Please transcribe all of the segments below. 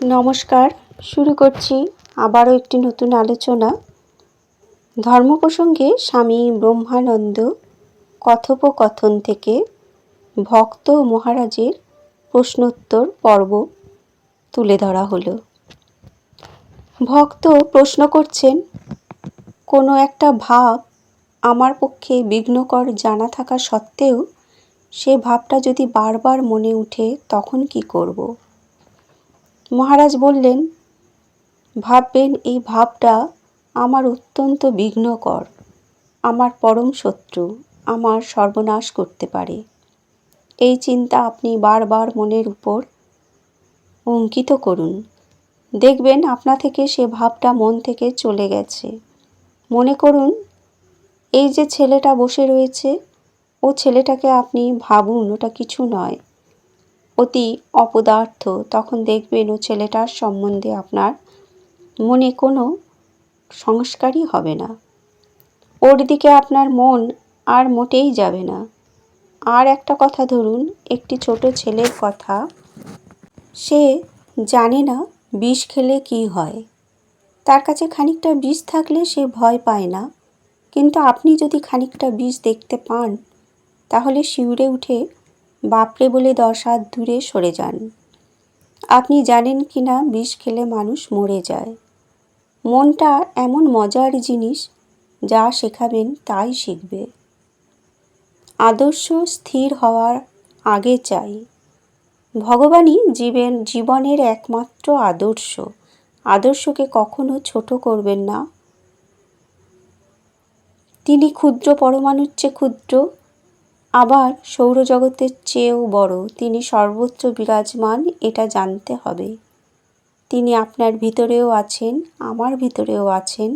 নমস্কার, শুরু করছি আবারও একটি নতুন আলোচনা। ধর্ম প্রসঙ্গে স্বামী ব্রহ্মানন্দ কথোপকথন থেকে ভক্ত মহারাজের প্রশ্নোত্তর পর্ব তুলে ধরা হলো। ভক্ত প্রশ্ন করছেন, কোনো একটা ভাব আমার পক্ষে বিঘ্নকর জানা থাকা সত্ত্বেও, সে ভাবটা যদি বারবার মনে উঠে তখন কি করব? মহারাজ বললেন, ভাববেন, এই ভাবটা আমার অত্যন্ত বিঘ্নকর। আমার পরম শত্রু আমার সর্বনাশ করতে পারে। এই চিন্তা আপনি বারবার মনের উপর অঙ্কিত করুন। দেখবেন আপনা থেকে সে ভাবটা মন থেকে চলে গেছে। মনে করুন, এই যে ছেলেটা বসে রয়েছে, ও ছেলেটাকে আপনি ভাবুন, ওটা কিছু নয়। অতি অপদার্থ। তখন দেখবেন ও ছেলেটার সম্বন্ধে আপনার মনে কোনো সংস্কারই হবে না। ওর দিকে আপনার মন আর মোটেই যাবে না। আর একটা কথা ধরুন, একটি ছোট ছেলের কথা। সে জানে না বিষ খেলে কি হয়। তার কাছে খানিকটা বিষ থাকলে সে ভয় পায় না। কিন্তু আপনি যদি খানিকটা বিষ দেখতে পান, তাহলে শিউরে উঠে বাপরে বলে দশ হাত দূরে সরে যান। আপনি জানেন কি না বিষ খেলে মানুষ মরে যায়। মনটা এমন মজার জিনিস, যা শেখাবেন তাই শিখবে। আদর্শ স্থির হওয়ার আগে চাই। ভগবানই জীবেন জীবনের একমাত্র আদর্শ। আদর্শকে কখনো ছোট করবেন না। তিনি ক্ষুদ্র, পরমাণুর চেয়ে ক্ষুদ্র আবার সৌরজগতের চেয়েও বড় তিনি সর্বত্র বিরাজমান, এটা জানতে হবে। তিনি আপনার ভিতরেও আছেন, আমার ভিতরেও আছেন,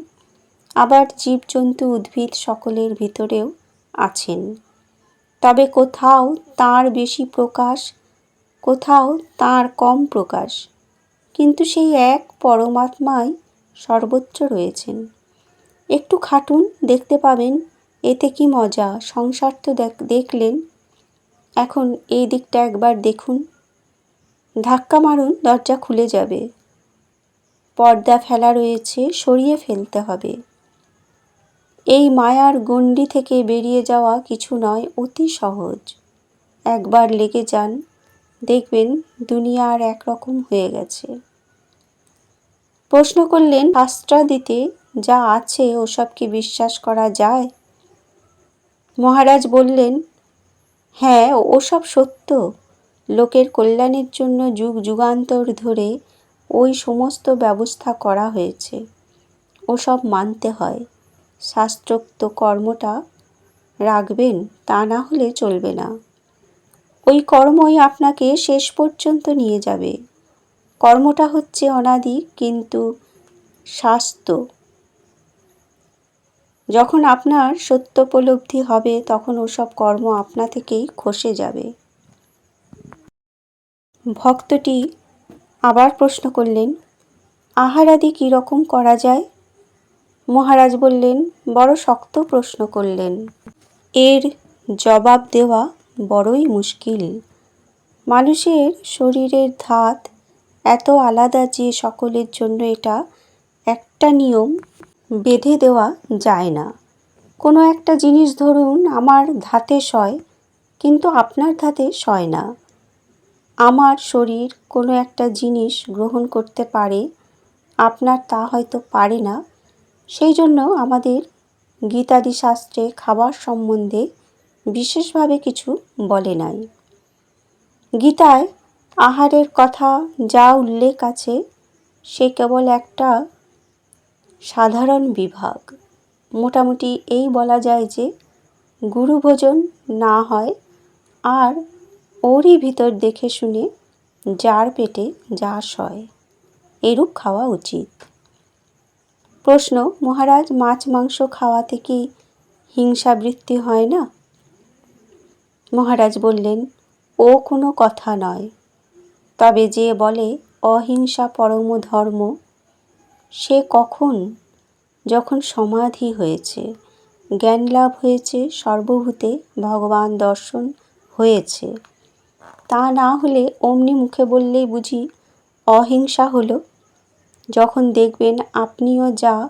আবার জীবজন্তু উদ্ভিদ সকলের ভিতরেও আছেন। তবে কোথাও তার বেশি প্রকাশ, কোথাও তার কম প্রকাশ, কিন্তু সেই এক পরমাত্মাই সর্বোচ্চ রয়েছেন। একটু খাটুন, দেখতে পাবেন এতে কি মজা? সংসার তো দেখলেন। এখন এই দিকটা একবার দেখুন। ধাক্কা মারুন, দরজা খুলে যাবে। পর্দা ফেলা রয়েছে, সরিয়ে ফেলতে হবে। এই মায়ার গণ্ডি থেকে বেরিয়ে যাওয়া কিছু নয়, অতি সহজ। একবার লেগে যান, দেখবেন দুনিয়া আর একরকম হয়ে গেছে। প্রশ্ন করলেন দিতে যা আছে, ওসব কি বিশ্বাস করা যায়? মহারাজ বললেন হ্যাঁ ওসব সত্য। লোকের কল্যাণের জন্য যুগ যুগান্তর ধরে ওই সমস্ত ব্যবস্থা করা হয়েছে। ওসব মানতে হয়। শাস্ত্রোক্ত কর্মটা রাখবেন, তা না হলে চলবে না। ওই কর্মই আপনাকে শেষ পর্যন্ত নিয়ে যাবে। কর্মটা হচ্ছে অনাদি, কিন্তু স্বাস্থ্য যখন আপনার সত্য উপলব্ধি হবে, তখন ওসব কর্ম আপনা থেকেই খসে যাবে। ভক্তটি আবার প্রশ্ন করলেন আহার আদি কীরকম করা যায়? মহারাজ বললেন, বড় শক্ত প্রশ্ন করলেন। এর জবাব দেওয়া বড়ই মুশকিল। মানুষের শরীরের ধাত এত আলাদা যে সকলের জন্য এটা একটা নিয়ম বেঁধে দেওয়া যায় না। কোনো একটা জিনিস ধরুন, আমার ধাতে সয়, কিন্তু আপনার ধাতে সয় না। আমার শরীর কোনো একটা জিনিস গ্রহণ করতে পারে, আপনার তা হয়তো পারে না। সেই জন্য আমাদের গীতাদি শাস্ত্রে খাবার সম্বন্ধে বিশেষভাবে কিছু বলে নাই। গীতায় আহারের কথা যা উল্লেখ আছে, সে কেবল একটা সাধারণ বিভাগ। মোটামুটি এই বলা যায় যে গুরুভোজন না হয় আর ওরই ভিতর দেখে শুনে যার পেটে যা সয়, এরূপ খাওয়া উচিত। প্রশ্ন, মহারাজ, মাছ, মাংস খাওয়াতে কি হিংসাবৃত্তি হয় না? মহারাজ বললেন, ও কোনো কথা নয়। তবে যে বলে অহিংসা পরম ধর্ম সে কখন যখন সমাধি হয়েছে, জ্ঞান লাভ হয়েছে, সর্বভূতে ভগবান দর্শন হয়েছে। তা না হলে অমনি মুখে বললেই বুঝি অহিংসা হলো। যখন দেখবেন আপনিও যা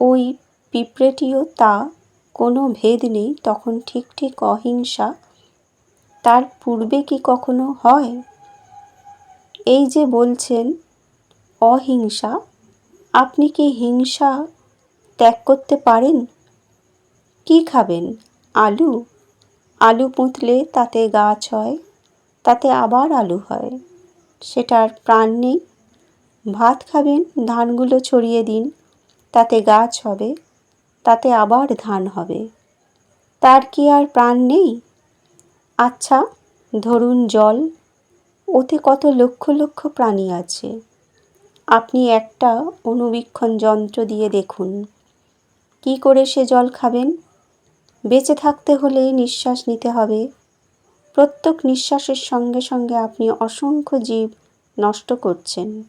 ওই পিঁপড়েটিও তা, কোনো ভেদ নেই, তখন ঠিক ঠিক অহিংসা। তার পূর্বে কি কখনো হয়? এই যে বলছেন, অহিংসা আপনি কি হিংসা ত্যাগ করতে পারেন? কি খাবেন? আলু? আলু পুঁতলে তাতে গাছ হয়, তাতে আবার আলু হয়। সেটার প্রাণ নেই। ভাত খাবেন, ধানগুলো ছড়িয়ে দিন, তাতে গাছ হবে, তাতে আবার ধান হবে। তার কি আর প্রাণ নেই? আচ্ছা ধরুন জল, ওতে কত লক্ষ লক্ষ প্রাণী আছে। আপনি একটা অনুবীক্ষণ যন্ত্র দিয়ে দেখুন। কি করে সে জল খাবেন? বেঁচে থাকতে হলে নিঃশ্বাস নিতে হবে। প্রত্যেক নিঃশ্বাসের সঙ্গে সঙ্গে আপনি অসংখ্য জীব নষ্ট করছেন।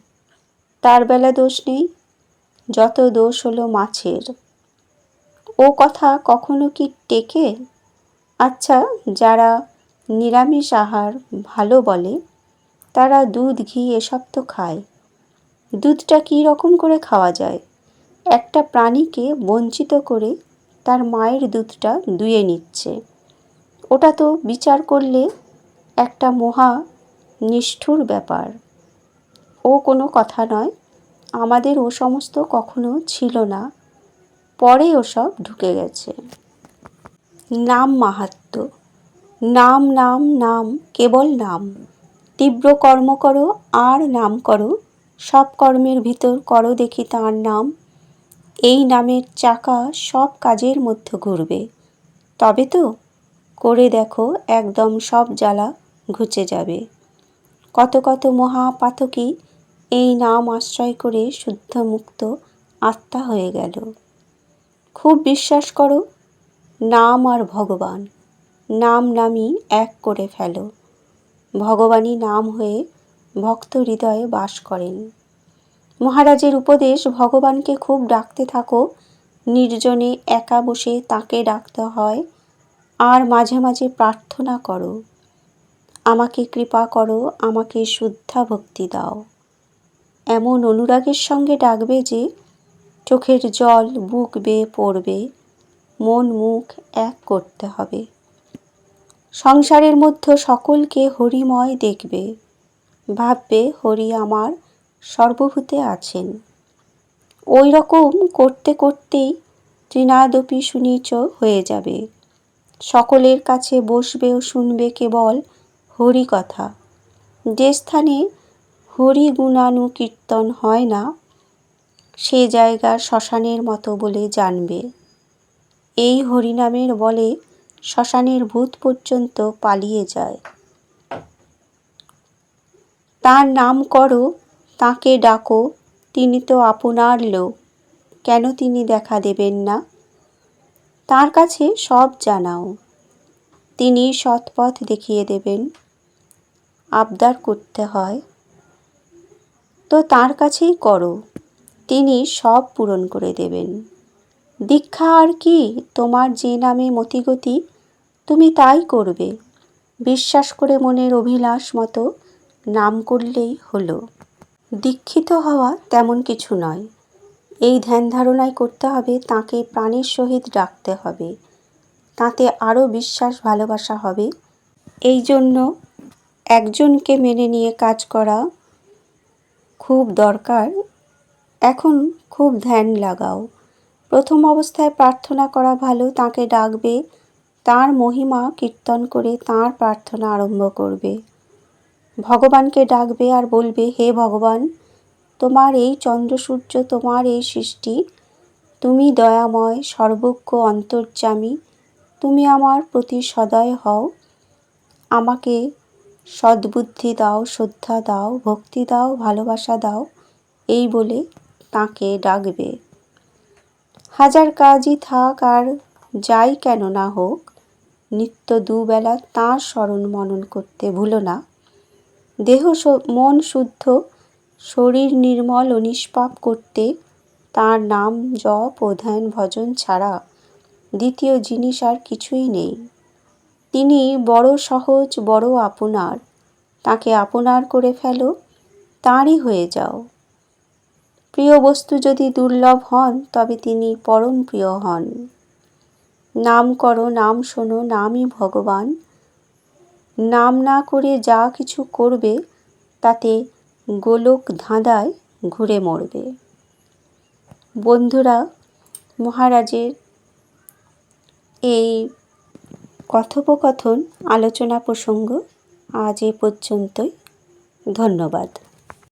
তার বেলা দোষ নেই, যত দোষ হলো মাছের। ও কথা কখনো কি টেকে? আচ্ছা যারা নিরামিষ আহার ভালো বলে, তারা দুধ, ঘি এসব তো খায়। দুধটা কী রকম করে খাওয়া যায়? একটা প্রাণীকে বঞ্চিত করে তার মায়ের দুধটা দুয়ে নিচ্ছে। ওটা তো বিচার করলে একটা মহা নিষ্ঠুর ব্যাপার। ও কোনো কথা নয়। আমাদের ও সমস্ত কখনো ছিল না। পরে ওসব ঢুকে গেছে। নাম মাহাত্ম। নাম নাম নাম, কেবল নাম। তীব্র কর্ম করো, আর নাম করো সব কর্মের ভিতর করো দেখি তার নাম। এই নামের চাকা সব কাজের মধ্যে ঘুরবে। তবে তো করে দেখো একদম সব জ্বালা ঘুচে যাবে। কত কত মহাপাতকই এই নাম আশ্রয় করে শুদ্ধ মুক্ত আত্মা হয়ে গেল। খুব বিশ্বাস করো, নাম আর ভগবান, নাম নামই এক করে ফেলো। ভগবানই নাম হয়ে ভক্ত হৃদয়ে বাস করেন। মহারাজের উপদেশ ভগবানকে খুব ডাকতে থাকো, নির্জনে একা বসে তাকে ডাকতে হয়, আর মাঝে মাঝে প্রার্থনা করো। আমাকে কৃপা করো, আমাকে শুদ্ধা ভক্তি দাও। এমন অনুরাগের সঙ্গে ডাকবে যে, চোখের জল বুক বেয়ে পড়বে, মন মুখ এক করতে হবে। সংসারের মধ্যে সকলকে হরিময় দেখবে। ভাববে হরি আমার সর্বভূতে আছেন। ওই রকম করতে করতেই তৃণাদপি সুনিচ হয়ে যাবে। সকলের কাছে বসবে ও শুনবে কেবল হরি কথা। যে স্থানে হরি গুণানুকীর্তন হয় না, সে জায়গা শ্মশানের মতো বলে জানবে। এই হরিনামের বলে শ্মশানের ভূত পর্যন্ত পালিয়ে যায়। তার নাম করো, তাকে ডাকো, তিনি তো আপনার লোক, কেন তিনি দেখা দেবেন না? তার কাছে সব জানাও। তিনি সৎপথ দেখিয়ে দেবেন, আবদার করতে হয়। তো তার কাছেই করো, তিনি সব পূরণ করে দেবেন। দীক্ষা আর কি তোমার যে নামে মতিগতি, তুমি তাই করবে। বিশ্বাস করে মনের অভিলাষ মতো নাম করলেই হলো। দীক্ষিত হওয়া তেমন কিছু নয়। এই ধ্যান ধারণায় করতে হবে, তাকে প্রাণের সহিত ডাকতে হবে। তাতে আরও বিশ্বাস, ভালোবাসা হবে। এই জন্য একজনকে মেনে নিয়ে কাজ করা খুব দরকার। এখন খুব ধ্যান লাগাও। প্রথম অবস্থায় প্রার্থনা করা ভালো, তাকে ডাকবে, তার মহিমা কীর্তন করে তার প্রার্থনা আরম্ভ করবে। ভগবানকে ডাকবে আর বলবে, হে ভগবান, তোমার এই চন্দ্রসূর্য, তোমার এই সৃষ্টি, তুমি দয়াময়, সর্বজ্ঞ, অন্তর্যামী, তুমি আমার প্রতি সদয় হও। আমাকে সদ্বুদ্ধি দাও, শ্রদ্ধা দাও, ভক্তি দাও, ভালোবাসা দাও। এই বলে তাকে ডাকবে। হাজার কাজই থাক আর যাই কেন না হোক, নিত্য দুবেলা তাঁর স্মরণ মনন করতে ভুলো না। দেহ মন শুদ্ধ, শরীর নির্মল ও নিষ্পাপ করতে তার নাম জপ ও ধ্যান ভজন ছাড়া দ্বিতীয় জিনিস আর কিছুই নেই। তিনি বড় সহজ, বড় আপনার। তাকে আপনার করে ফেলো, তাঁরই হয়ে যাও। প্রিয় বস্তু যদি দুর্লভ হন, তবে তিনি পরম প্রিয় হন। নাম করো নাম শোনো, নামই ভগবান। নাম না করে যা কিছু করবে, তাতে গোলক ধাঁধায় ঘুরে মরবে। বন্ধুরা, মহারাজের এই কথোপকথন, আলোচনা প্রসঙ্গ আজ এ পর্যন্তই। ধন্যবাদ।